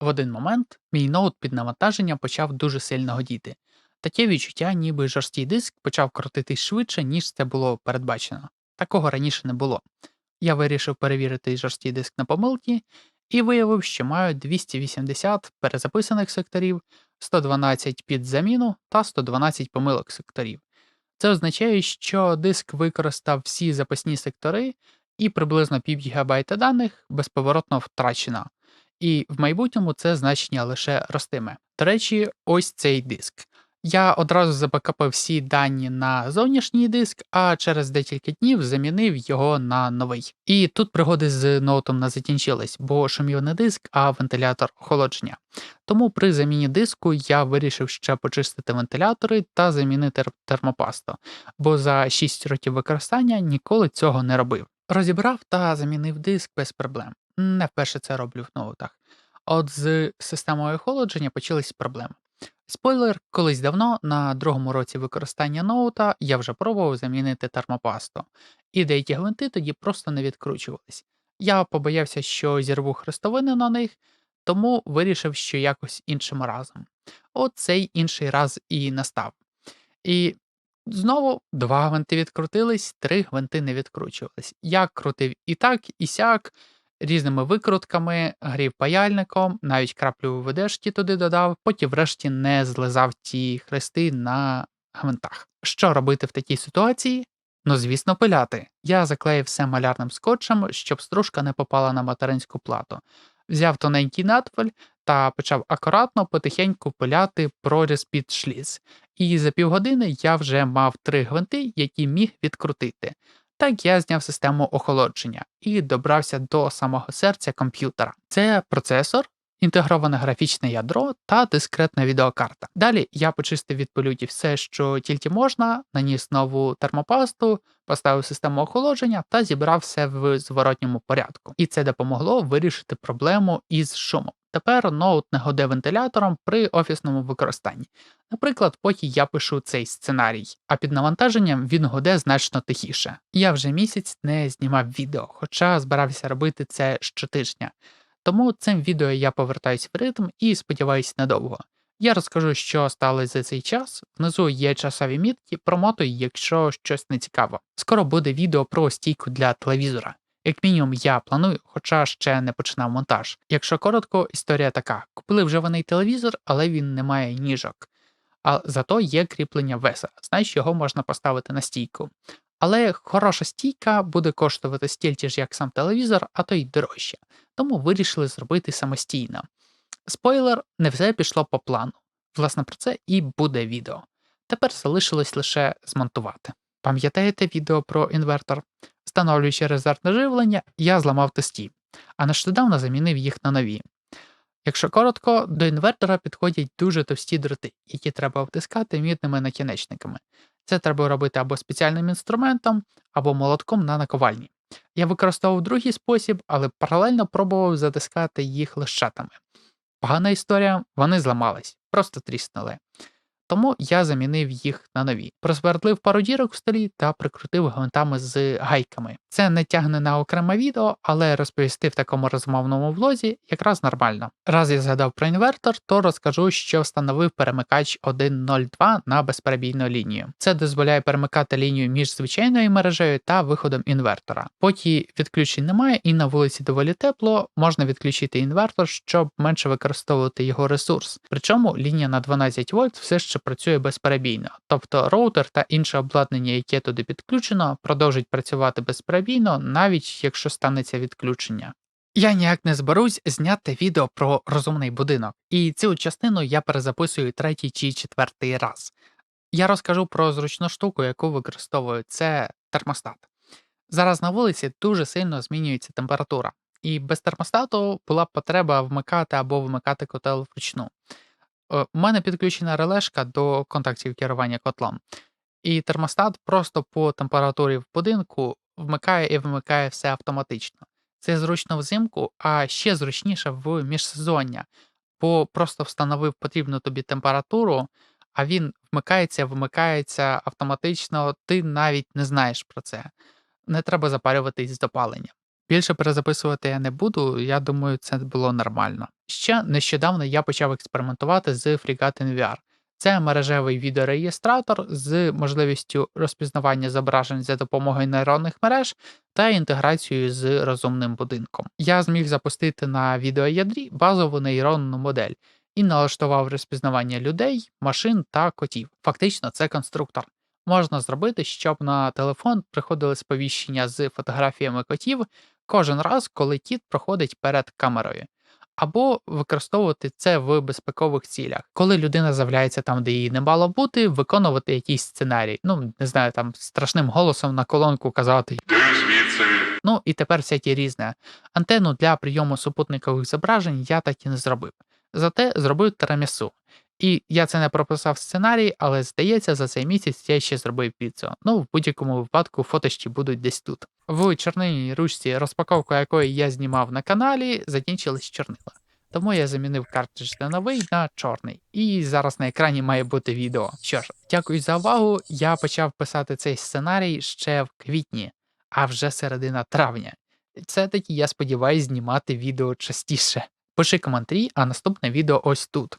В один момент мій ноут під навантаженням почав дуже сильно годіти. Таке відчуття, ніби жорсткий диск почав крутитись швидше, ніж це було передбачено. Такого раніше не було. Я вирішив перевірити жорсткий диск на помилки і виявив, що маю 280 перезаписаних секторів, 112 під заміну та 112 помилок секторів. Це означає, що диск використав всі запасні сектори і приблизно пів гігабайта даних безповоротно втрачено. І в майбутньому це значення лише ростиме. До речі, ось цей диск. Я одразу забекапив всі дані на зовнішній диск, а через декілька днів замінив його на новий. І тут пригоди з ноутом не закінчились, бо шумів не диск, а вентилятор охолодження. Тому при заміні диску я вирішив ще почистити вентилятори та замінити термопасту, бо за 6 років використання ніколи цього не робив. Розібрав та замінив диск без проблем. Не вперше це роблю в ноутах. От з системою охолодження почались проблеми. Спойлер, колись давно, на другому році використання ноута, я вже пробував замінити термопасту, і деякі гвинти тоді просто не відкручувались. Я побоявся, що зірву хрестовини на них, тому вирішив, що якось іншим разом. От цей інший раз і настав. І знову два гвинти відкрутились, три гвинти не відкручувались. Я крутив і так, і сяк різними викрутками, грів паяльником, навіть краплю ведешки туди додав, потім врешті не злизав ті хрести на гвинтах. Що робити в такій ситуації? Ну, звісно, пиляти. Я заклеїв все малярним скотчем, щоб стружка не попала на материнську плату. Взяв тоненький надфель та почав акуратно потихеньку пиляти проріз під шліз. І за півгодини я вже мав три гвинти, які міг відкрутити. Так я зняв систему охолодження і добрався до самого серця комп'ютера. Це процесор, інтегроване графічне ядро та дискретна відеокарта. Далі я почистив від полютів все, що тільки можна, наніс нову термопасту, поставив систему охолодження та зібрав все в зворотньому порядку. І це допомогло вирішити проблему із шумом. Тепер ноут не годе вентилятором при офісному використанні. Наприклад, поки я пишу цей сценарій, а під навантаженням він годе значно тихіше. Я вже місяць не знімав відео, хоча збирався робити це щотижня. Тому цим відео я повертаюсь в ритм і сподіваюся надовго. Я розкажу, що сталося за цей час. Внизу є часові мітки, промотуй, якщо щось не цікаво. Скоро буде відео про стійку для телевізора. Як мінімум, я планую, хоча ще не починав монтаж. Якщо коротко, історія така: купили вживаний телевізор, але він не має ніжок. А зато є кріплення веса, знаєш, його можна поставити на стійку. Але хороша стійка буде коштувати стільки ж, як сам телевізор, а то й дорожче, тому вирішили зробити самостійно. Спойлер, не все пішло по плану. Власне, про це і буде відео. Тепер залишилось лише змонтувати. Пам'ятаєте відео про інвертор? Встановлюючи резервне живлення, я зламав тесті, а нещодавно замінив їх на нові. Якщо коротко, до інвертора підходять дуже товсті дроти, які треба втискати мідними накінечниками. Це треба робити або спеціальним інструментом, або молотком на наковальні. Я використовував другий спосіб, але паралельно пробував затискати їх лищатами. Погана історія, вони зламались, просто тріснули тому я замінив їх на нові. Просвердлив пару дірок в столі та прикрутив гвинтами з гайками. Це не тягне на окреме відео, але розповісти в такому розмовному влозі якраз нормально. Раз я згадав про інвертор, то розкажу, що встановив перемикач 1.02 на безперебійну лінію. Це дозволяє перемикати лінію між звичайною мережею та виходом інвертора. Поки відключень немає і на вулиці доволі тепло, можна відключити інвертор, щоб менше використовувати його ресурс. Причому лінія на 12 вольт все ще працює безперебійно, тобто роутер та інше обладнання, яке туди підключено, продовжить працювати безперебійно, навіть якщо станеться відключення. Я ніяк не зберусь зняти відео про розумний будинок, і цю частину я перезаписую третій чи четвертий раз. Я розкажу про зручну штуку, яку використовую, це термостат. Зараз на вулиці дуже сильно змінюється температура, і без термостату була б потреба вмикати або вмикати котел вручну. Е, у мене підключена релешка до контактів керування котлом, і термостат просто по температурі в будинку вмикає і вимикає все автоматично. Це зручно взимку, а ще зручніше в міжсезоння, бо просто встановив потрібну тобі температуру, а він вмикається, вимикається автоматично, ти навіть не знаєш про це. Не треба запарюватись з допаленням. Більше перезаписувати я не буду, я думаю, це було нормально. Ще нещодавно я почав експериментувати з Freegat NVR. Це мережевий відеореєстратор з можливістю розпізнавання зображень за допомогою нейронних мереж та інтеграцією з розумним будинком. Я зміг запустити на відеоядрі базову нейронну модель і налаштував розпізнавання людей, машин та котів. Фактично, це конструктор. Можна зробити, щоб на телефон приходили сповіщення з фотографіями котів кожен раз, коли кіт проходить перед камерою. Або використовувати це в безпекових цілях, коли людина з'являється там, де її не мало бути, виконувати якийсь сценарій. Ну не знаю, там страшним голосом на колонку казати. Звідси. Ну і тепер всякі різне. Антенну для прийому супутникових зображень я так і не зробив. Зате зробив тирамісу. І я це не прописав сценарій, але здається, за цей місяць я ще зробив піцу. Ну, в будь-якому випадку фотощі будуть десь тут. В чорнильній ручці, розпаковку якої я знімав на каналі, закінчились чорнила. Тому я замінив картридж на новий на чорний. І зараз на екрані має бути відео. Що ж, дякую за увагу. Я почав писати цей сценарій ще в квітні, а вже середина травня. Це таки я сподіваюся знімати відео частіше. Пиши коментарі, а наступне відео ось тут.